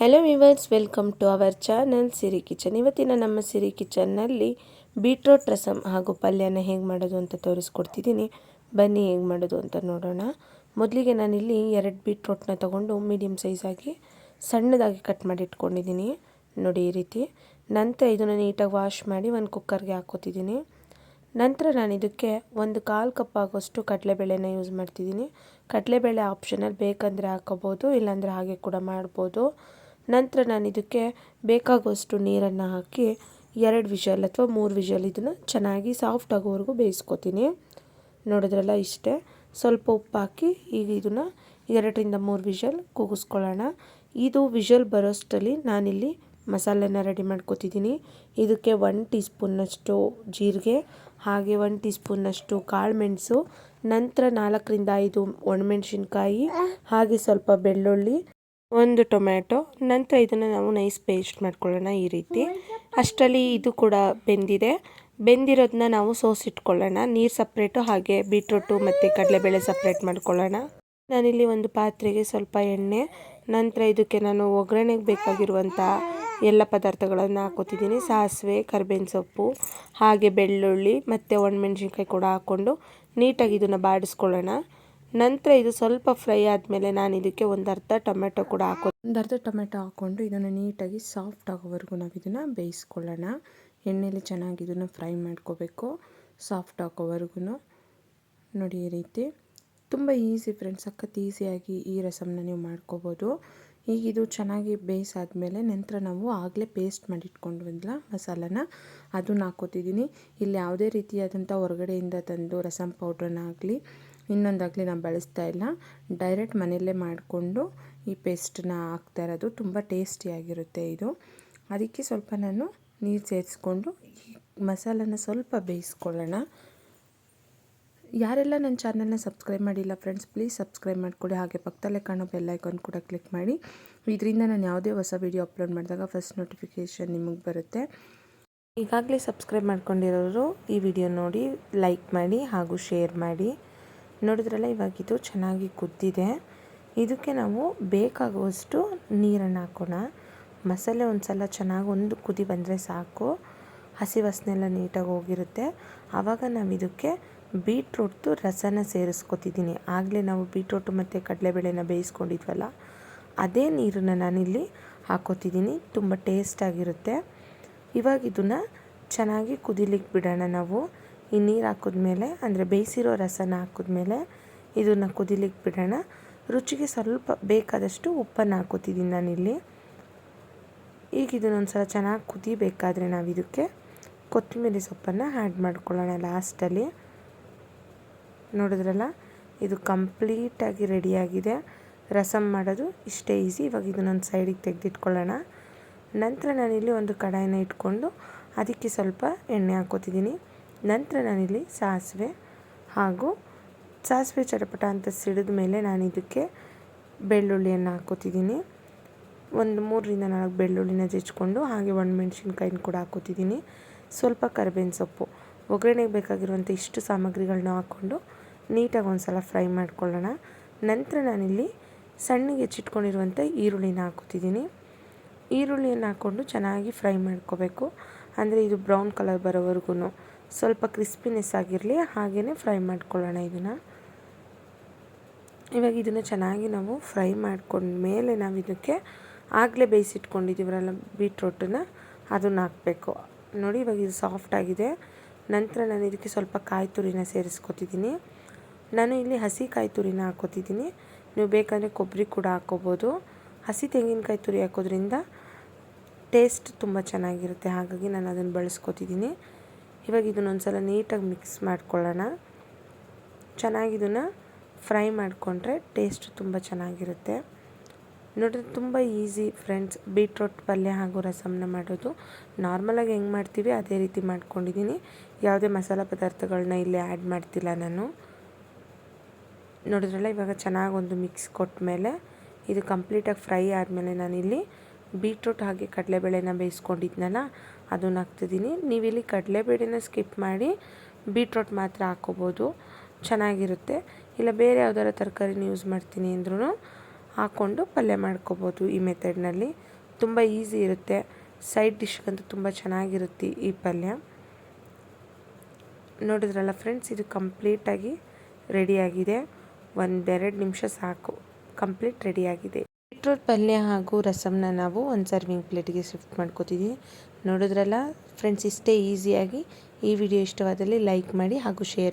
Hello viewers welcome to our channel Siri kitchen ಇವತ್ತಿನ ನಮ್ಮ ಸಿರಿ ಕಿಚನ್ನಲ್ಲಿ beetroot rasam ಹಾಗೂ ಪಲ್ಯನ ಹೇಗೆ ಮಾಡೋದು ಅಂತ ತೋರಿಸ್ಕೊಡ್ತಿದ್ದೀನಿ. ಬನ್ನಿ ಹೇಗೆ ಮಾಡೋದು ಅಂತ ನೋಡೋಣ. ಮೊದಲಿಗೆ ನಾನಿಲ್ಲಿ ಎರಡು ಬೀಟ್ರೋಟ್ನ ತೊಗೊಂಡು ಮೀಡಿಯಮ್ ಸೈಜಾಗಿ ಸಣ್ಣದಾಗಿ ಕಟ್ ಮಾಡಿ ಇಟ್ಕೊಂಡಿದ್ದೀನಿ ನೋಡಿ ಈ ರೀತಿ. ನಂತರ ಇದನ್ನು ನೀಟಾಗಿ ವಾಶ್ ಮಾಡಿ ಒಂದು ಕುಕ್ಕರ್ಗೆ ಹಾಕೋತಿದ್ದೀನಿ ನಂತರ ನಾನು ಇದಕ್ಕೆ ಒಂದು ಕಾಲು ಕಪ್ ಆಗೋಷ್ಟು ಕಡಲೆಬೇಳೆನ ಯೂಸ್ ಮಾಡ್ತಿದ್ದೀನಿ. ಕಡಲೆಬೇಳೆ ಆಪ್ಷನಲ್ಲಿ ಬೇಕಂದರೆ ಹಾಕೋಬೋದು ಇಲ್ಲಾಂದರೆ ಹಾಗೆ ಕೂಡ ಮಾಡ್ಬೋದು. ನಂತರ ನಾನು ಇದಕ್ಕೆ ಬೇಕಾಗುವಷ್ಟು ನೀರನ್ನು ಹಾಕಿ ಎರಡು ವಿಷಲ್ ಅಥವಾ ಮೂರು ವಿಷಲ್ ಇದನ್ನು ಚೆನ್ನಾಗಿ ಸಾಫ್ಟ್ ಆಗೋವರೆಗೂ ಬೇಯಿಸ್ಕೊತೀನಿ. ನೋಡಿದ್ರಲ್ಲ ಇಷ್ಟೇ. ಸ್ವಲ್ಪ ಉಪ್ಪು ಹಾಕಿ ಈಗ ಇದನ್ನು ಎರಡರಿಂದ ಮೂರು ವಿಷಲ್ ಕೂಗಿಸ್ಕೊಳ್ಳೋಣ ಇದು ವಿಷಲ್ ಬರೋಷ್ಟರಲ್ಲಿ ನಾನಿಲ್ಲಿ ಮಸಾಲೆನ ರೆಡಿ ಮಾಡ್ಕೋತಿದ್ದೀನಿ. ಇದಕ್ಕೆ ಒನ್ ಟೀ ಸ್ಪೂನ್ನಷ್ಟು ಜೀರಿಗೆ, ಹಾಗೆ ಒನ್ ಟೀ ಸ್ಪೂನ್ನಷ್ಟು ಕಾಳು ಮೆಣಸು, ನಂತರ ನಾಲ್ಕರಿಂದ ಐದು ಒಣಮೆಣಸಿನ್ಕಾಯಿ, ಹಾಗೆ ಸ್ವಲ್ಪ ಬೆಳ್ಳುಳ್ಳಿ ಒಂದು ಟೊಮ್ಯಾಟೊ, ನಂತರ ಇದನ್ನು ನಾವು ನೈಸ್ ಪೇಸ್ಟ್ ಮಾಡ್ಕೊಳ್ಳೋಣ ಈ ರೀತಿ. ಅಷ್ಟರಲ್ಲಿ ಇದು ಕೂಡ ಬೆಂದಿದೆ. ಬೆಂದಿರೋದನ್ನ ನಾವು ಸೋಸಿಟ್ಕೊಳ್ಳೋಣ ನೀರು ಸಪ್ರೇಟು ಹಾಗೆ ಬೀಟ್ರೂಟು ಮತ್ತು ಕಡಲೆಬೇಳೆ ಸಪ್ರೇಟ್ ಮಾಡ್ಕೊಳ್ಳೋಣ. ನಾನಿಲ್ಲಿ ಒಂದು ಪಾತ್ರೆಗೆ ಸ್ವಲ್ಪ ಎಣ್ಣೆ, ನಂತರ ಇದಕ್ಕೆ ನಾನು ಒಗ್ಗರಣೆಗೆ ಬೇಕಾಗಿರುವಂಥ ಎಲ್ಲ ಪದಾರ್ಥಗಳನ್ನು ಹಾಕೋತಿದ್ದೀನಿ. ಸಾಸಿವೆ, ಕರ್ಬೇವಿನ ಸೊಪ್ಪು, ಹಾಗೆ ಬೆಳ್ಳುಳ್ಳಿ ಮತ್ತು ಒಣಮೆಣ್ಸಿನ್ಕಾಯಿ ಕೂಡ ಹಾಕ್ಕೊಂಡು ನೀಟಾಗಿ ಇದನ್ನು ಬಾಡಿಸ್ಕೊಳ್ಳೋಣ. ನಂತರ ಇದು ಸ್ವಲ್ಪ ಫ್ರೈ ಆದಮೇಲೆ ನಾನು ಇದಕ್ಕೆ ಒಂದು ಅರ್ಧ ಟೊಮೆಟೊ ಕೂಡ ಹಾಕೋ ಒಂದು ಅರ್ಧ ಟೊಮೆಟೊ ಹಾಕ್ಕೊಂಡು ಇದನ್ನು ನೀಟಾಗಿ ಸಾಫ್ಟ್ ಆಗೋವರೆಗೂ ನಾವು ಇದನ್ನು ಬೇಯಿಸ್ಕೊಳ್ಳೋಣ. ಎಣ್ಣೆಯಲ್ಲಿ ಚೆನ್ನಾಗಿ ಇದನ್ನು ಫ್ರೈ ಮಾಡ್ಕೋಬೇಕು. ಸಾಫ್ಟ್ ಹಾಕೋವರೆಗೂ ನೋಡಿ ಈ ರೀತಿ. ತುಂಬ ಈಸಿ ಫ್ರೆಂಡ್ಸ್, ಸಖತ್ ಈಸಿಯಾಗಿ ಈ ರಸಮನ್ನ ನೀವು ಮಾಡ್ಕೋಬೋದು. ಈಗ ಇದು ಚೆನ್ನಾಗಿ ಬೇಯಿಸಾದ್ಮೇಲೆ ನಂತರ ನಾವು ಆಗಲೇ ಪೇಸ್ಟ್ ಮಾಡಿಟ್ಕೊಂಡ್ವಲ್ಲ ಮಸಾಲನ? ಅದನ್ನ ಹಾಕೋತಿದ್ದೀನಿ ಇಲ್ಲಿ ಯಾವುದೇ ರೀತಿಯಾದಂಥ ಹೊರಗಡೆಯಿಂದ ತಂದು ರಸಮ್ ಇನ್ನೊಂದಾಗಲಿ ನಾನು ಬಳಸ್ತಾ ಇಲ್ಲ. ಡೈರೆಕ್ಟ್ ಮನೆಯಲ್ಲೇ ಮಾಡಿಕೊಂಡು ಈ ಪೇಸ್ಟನ್ನ ಹಾಕ್ತಾ ಇರೋದು ತುಂಬ ಟೇಸ್ಟಿಯಾಗಿರುತ್ತೆ ಇದು. ಅದಕ್ಕೆ ಸ್ವಲ್ಪ ನಾನು ನೀರು ಸೇರಿಸ್ಕೊಂಡು ಈ ಮಸಾಲನ ಸ್ವಲ್ಪ ಬೇಯಿಸ್ಕೊಳ್ಳೋಣ. ಯಾರೆಲ್ಲ ನನ್ನ ಚಾನಲ್ನ ಸಬ್ಸ್ಕ್ರೈಬ್ ಮಾಡಿಲ್ಲ ಫ್ರೆಂಡ್ಸ್ ಪ್ಲೀಸ್ ಸಬ್ಸ್ಕ್ರೈಬ್ ಮಾಡಿಕೊಡಿ. ಹಾಗೆ ಪಕ್ಕದಲ್ಲೇ ಕಾಣೋ ಬೆಲ್ಲೈಕಾನ್ ಕೂಡ ಕ್ಲಿಕ್ ಮಾಡಿ. ಇದರಿಂದ ನಾನು ಯಾವುದೇ ಹೊಸ ವೀಡಿಯೋ ಅಪ್ಲೋಡ್ ಮಾಡಿದಾಗ ಫಸ್ಟ್ ನೋಟಿಫಿಕೇಷನ್ ನಿಮಗೆ ಬರುತ್ತೆ. ಈಗಾಗಲೇ ಸಬ್ಸ್ಕ್ರೈಬ್ ಮಾಡ್ಕೊಂಡಿರೋರು ಈ ವಿಡಿಯೋ ನೋಡಿ ಲೈಕ್ ಮಾಡಿ ಹಾಗೂ ಶೇರ್ ಮಾಡಿ. ನೋಡಿದ್ರಲ್ಲ, ಇವಾಗ ಇದು ಚೆನ್ನಾಗಿ ಕುದ್ದಿದೆ. ಇದಕ್ಕೆ ನಾವು ಬೇಕಾಗುವಷ್ಟು ನೀರನ್ನು ಹಾಕೋಣ. ಮಸಾಲೆ ಒಂದು ಸಲ ಚೆನ್ನಾಗಿ ಒಂದು ಕುದಿ ಬಂದರೆ ಸಾಕು. ಹಸಿ ವಾಸನೆಲ್ಲ ನೀಟಾಗಿ ಹೋಗಿರುತ್ತೆ. ಆವಾಗ ನಾವು ಇದಕ್ಕೆ ಬೀಟ್ರೂಟ್ದು ರಸನ ಸೇರಿಸ್ಕೊತಿದ್ದೀನಿ. ಆಗಲೇ ನಾವು ಬೀಟ್ರೂಟು ಮತ್ತು ಕಡಲೆಬೇಳೆನ ಬೇಯಿಸ್ಕೊಂಡಿದ್ವಲ್ಲ, ಅದೇ ನೀರನ್ನು ನಾನಿಲ್ಲಿ ಹಾಕೋತಿದ್ದೀನಿ. ತುಂಬ ಟೇಸ್ಟಾಗಿರುತ್ತೆ. ಇವಾಗ ಇದನ್ನು ಚೆನ್ನಾಗಿ ಕುದಿಲಿಕ್ಕೆ ಬಿಡೋಣ ನಾವು. ಈ ನೀರು ಹಾಕಿದ್ಮೇಲೆ, ಅಂದರೆ ಬೇಯಿಸಿರೋ ರಸನ ಹಾಕಿದ್ಮೇಲೆ ಇದನ್ನು ಕುದಿಲಿಕ್ಕೆ ಬಿಡೋಣ. ರುಚಿಗೆ ಸ್ವಲ್ಪ ಬೇಕಾದಷ್ಟು ಉಪ್ಪನ್ನು ಹಾಕೋತಿದ್ದೀನಿ ನಾನಿಲ್ಲಿ. ಈಗ ಇದನ್ನೊಂದು ಸಲ ಚೆನ್ನಾಗಿ ಕುದಿಬೇಕಾದ್ರೆ ನಾವು ಇದಕ್ಕೆ ಕೊತ್ತಂಬರಿ ಸೊಪ್ಪನ್ನು ಆ್ಯಡ್ ಮಾಡ್ಕೊಳ್ಳೋಣ ಲಾಸ್ಟಲ್ಲಿ. ನೋಡಿದ್ರಲ್ಲ, ಇದು ಕಂಪ್ಲೀಟಾಗಿ ರೆಡಿಯಾಗಿದೆ. ರಸಮ್ ಮಾಡೋದು ಇಷ್ಟೇ ಈಸಿ. ಇವಾಗ ಇದನ್ನೊಂದು ಸೈಡಿಗೆ ತೆಗೆದಿಟ್ಕೊಳ್ಳೋಣ. ನಂತರ ನಾನಿಲ್ಲಿ ಒಂದು ಕಡಾಯಿನ ಇಟ್ಕೊಂಡು ಅದಕ್ಕೆ ಸ್ವಲ್ಪ ಎಣ್ಣೆ ಹಾಕೋತಿದ್ದೀನಿ. ನಂತರ ನಾನಿಲ್ಲಿ ಸಾಸಿವೆ ಹಾಗೂ ಸಾಸಿವೆ ಚಟಪಟ ಅಂತ ಸಿಡಿದ ಮೇಲೆ ನಾನು ಇದಕ್ಕೆ ಬೆಳ್ಳುಳ್ಳಿಯನ್ನು ಹಾಕೋತಿದ್ದೀನಿ ಒಂದು ಮೂರರಿಂದ ನಾಲ್ಕು ಬೆಳ್ಳುಳ್ಳಿನ ಜಜ್ಕೊಂಡು ಹಾಗೆ ಮೆಣಸಿನ್ಕಾಯಿನ ಕೂಡ ಹಾಕೋತಿದ್ದೀನಿ ಸ್ವಲ್ಪ ಕರಿಬೇವಿನ ಸೊಪ್ಪು. ಒಗ್ಗರಣೆಗೆ ಬೇಕಾಗಿರುವಂಥ ಇಷ್ಟು ಸಾಮಗ್ರಿಗಳನ್ನ ಹಾಕ್ಕೊಂಡು ನೀಟಾಗಿ ಒಂದು ಸಲ ಫ್ರೈ ಮಾಡ್ಕೊಳ್ಳೋಣ. ನಂತರ ನಾನಿಲ್ಲಿ ಸಣ್ಣಗೆ ಹೆಚ್ಚಿಟ್ಕೊಂಡಿರುವಂಥ ಈರುಳ್ಳಿನ ಹಾಕೋತಿದ್ದೀನಿ ಈರುಳ್ಳಿಯನ್ನು ಹಾಕ್ಕೊಂಡು ಚೆನ್ನಾಗಿ ಫ್ರೈ ಮಾಡ್ಕೋಬೇಕು. ಅಂದರೆ ಇದು ಬ್ರೌನ್ ಕಲರ್ ಬರೋವರೆಗೂ ಸ್ವಲ್ಪ ಕ್ರಿಸ್ಪಿನೆಸ್ ಆಗಿರಲಿ ಹಾಗೆಯೇ ಫ್ರೈ ಮಾಡ್ಕೊಳ್ಳೋಣ ಇದನ್ನು. ಇವಾಗ ಇದನ್ನು ಚೆನ್ನಾಗಿ ನಾವು ಫ್ರೈ ಮಾಡ್ಕೊಂಡ್ಮೇಲೆ ನಾವು ಇದಕ್ಕೆ ಆಗಲೇ ಬೇಯಿಸಿಟ್ಕೊಂಡಿದ್ದೀವರಲ್ಲ ಬೀಟ್ರೋಟನ್ನ ಅದನ್ನು ಹಾಕಬೇಕು. ನೋಡಿ ಇವಾಗ ಇದು ಸಾಫ್ಟ್ ಆಗಿದೆ. ನಂತರ ನಾನು ಇದಕ್ಕೆ ಸ್ವಲ್ಪ ಕಾಯಿ ತುರಿನ ಸೇರಿಸ್ಕೊತಿದ್ದೀನಿ. ನಾನು ಇಲ್ಲಿ ಹಸಿ ಕಾಯಿ ತುರಿನ ಹಾಕೋತಿದ್ದೀನಿ. ನೀವು ಬೇಕಾದರೆ ಕೊಬ್ಬರಿ ಕೂಡ ಹಾಕೋಬೋದು. ಹಸಿ ತೆಂಗಿನಕಾಯಿ ತುರಿ ಹಾಕೋದ್ರಿಂದ ಟೇಸ್ಟ್ ತುಂಬ ಚೆನ್ನಾಗಿರುತ್ತೆ. ಹಾಗಾಗಿ ನಾನು ಅದನ್ನು ಬಳಸ್ಕೊತಿದ್ದೀನಿ. ಇವಾಗ ಇದನ್ನೊಂದು ಸಲ ನೀಟಾಗಿ ಮಿಕ್ಸ್ ಮಾಡ್ಕೊಳ್ಳೋಣ. ಚೆನ್ನಾಗಿ ಇದನ್ನು ಫ್ರೈ ಮಾಡಿಕೊಂಡ್ರೆ ಟೇಸ್ಟ್ ತುಂಬ ಚೆನ್ನಾಗಿರುತ್ತೆ. ನೋಡಿದ್ರೆ ತುಂಬ ಈಸಿ ಫ್ರೆಂಡ್ಸ್, ಬೀಟ್ರೋಟ್ ಪಲ್ಯ ಹಾಗೂ ರಸಮ್ನ ಮಾಡೋದು. ನಾರ್ಮಲಾಗಿ ಹೆಂಗೆ ಮಾಡ್ತೀವಿ ಅದೇ ರೀತಿ ಮಾಡ್ಕೊಂಡಿದ್ದೀನಿ. ಯಾವುದೇ ಮಸಾಲೆ ಪದಾರ್ಥಗಳನ್ನ ಇಲ್ಲಿ ಆ್ಯಡ್ ಮಾಡ್ತಿಲ್ಲ ನಾನು. ನೋಡಿದ್ರಲ್ಲ, ಇವಾಗ ಚೆನ್ನಾಗಿ ಒಂದು ಮಿಕ್ಸ್ ಕೊಟ್ಟ ಮೇಲೆ ಇದು ಕಂಪ್ಲೀಟಾಗಿ ಫ್ರೈ ಆದಮೇಲೆ ನಾನಿಲ್ಲಿ ಬೀಟ್ರೂಟ್ ಹಾಗೆ ಕಡಲೆಬೇಳೆನ ಬೇಯಿಸ್ಕೊಂಡಿದ್ನಲ್ಲ ಅದನ್ನು ಹಾಕ್ತಿದ್ದೀನಿ. ನೀವಿಲ್ಲಿ ಕಡಲೆಬೇಳೆನ ಸ್ಕಿಪ್ ಮಾಡಿ ಬೀಟ್ರೋಟ್ ಮಾತ್ರ ಹಾಕ್ಕೋಬೋದು ಚೆನ್ನಾಗಿರುತ್ತೆ. ಇಲ್ಲ ಬೇರೆ ಯಾವ್ದಾರ ತರಕಾರಿನ ಯೂಸ್ ಮಾಡ್ತೀನಿ ಅಂದ್ರೂ ಹಾಕ್ಕೊಂಡು ಪಲ್ಯ ಮಾಡ್ಕೋಬೋದು ಈ ಮೆಥಡ್ನಲ್ಲಿ ತುಂಬ ಈಸಿ ಇರುತ್ತೆ. ಸೈಡ್ ಡಿಶ್ಗಂತೂ ತುಂಬ ಚೆನ್ನಾಗಿರುತ್ತೆ ಈ ಪಲ್ಯ. ನೋಡಿದ್ರಲ್ಲ ಫ್ರೆಂಡ್ಸ್ ಇದು ಕಂಪ್ಲೀಟಾಗಿ ರೆಡಿಯಾಗಿದೆ ಒಂದೆರಡು ನಿಮಿಷ ಸಾಕು. ಕಂಪ್ಲೀಟ್ ರೆಡಿಯಾಗಿದೆ ಬೀಟ್ರೋಟ್ ಪಲ್ಯ ಹಾಗೂ ರಸಮ್ನ ನಾವು ಒಂದು ಸರ್ವಿಂಗ್ ಪ್ಲೇಟಿಗೆ ಶಿಫ್ಟ್ ಮಾಡ್ಕೋತಿದ್ದೀನಿ ನೋಡಿದ್ರಲ್ಲ ಫ್ರೆಂಡ್ಸ್ ಇಷ್ಟೇ ಈಸಿಯಾಗಿ ಈ ವಿಡಿಯೋ ಇಷ್ಟವಾದಲ್ಲಿ ಲೈಕ್ ಮಾಡಿ ಹಾಗೂ ಶೇರ್